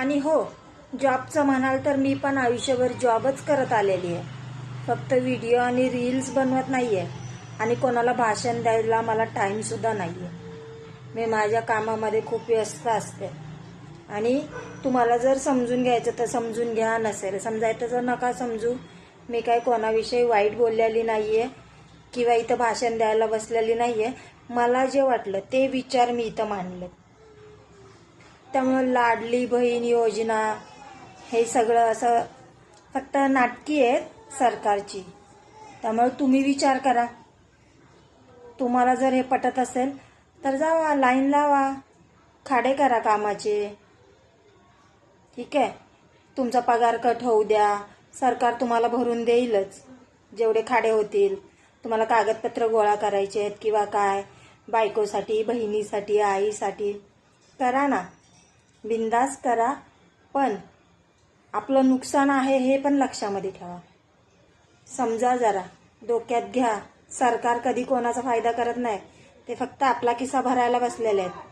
आणि हो जॉबचं म्हणाल तर मी पण आयुष्यभर जॉबच करत आलेली आहे. फक्त व्हिडिओ आणि रील्स बनवत नाही आहे आणि कोणाला भाषण द्यायला मला टाईमसुद्धा नाही आहे मी माझ्या कामामध्ये खूप व्यस्त असते. आणि तुम्हाला जर समजून घ्यायचं तर समजून घ्या नसेल समजायचं जर नका समजू. मी काही कोणाविषयी वाईट बोललेली नाही आहे किंवा इथं भाषण द्यायला बसलेली नाही आहे मला जे वाटलं ते विचार मी इथं मांडले त्यामुळं लाडली बहीण योजना हे सगळं असं फक्त नाटकी आहेत सरकारची. त्यामुळे तुम्ही विचार करा. तुम्हाला जर हे पटत असेल तर जावा लाईन लावा खाडे करा कामाचे. ठीक आहे? तुमचा पगार कट होऊ द्या. सरकार तुम्हाला भरून देईलच. जेवढे खाडे होतील. तुम्हाला कागदपत्र गोळा करायचे आहेत किंवा काय? बायकोसाठी बहिणीसाठी आईसाठी. करा ना. बिंदास करा पण आपलं नुकसान आहे हे पण लक्षामध्ये ठेवा. समजा जरा डोक्यात घ्या. सरकार कधी कोणाचा फायदा करत नाही. ते फक्त आपला किस्सा भरायला बसलेले आहेत.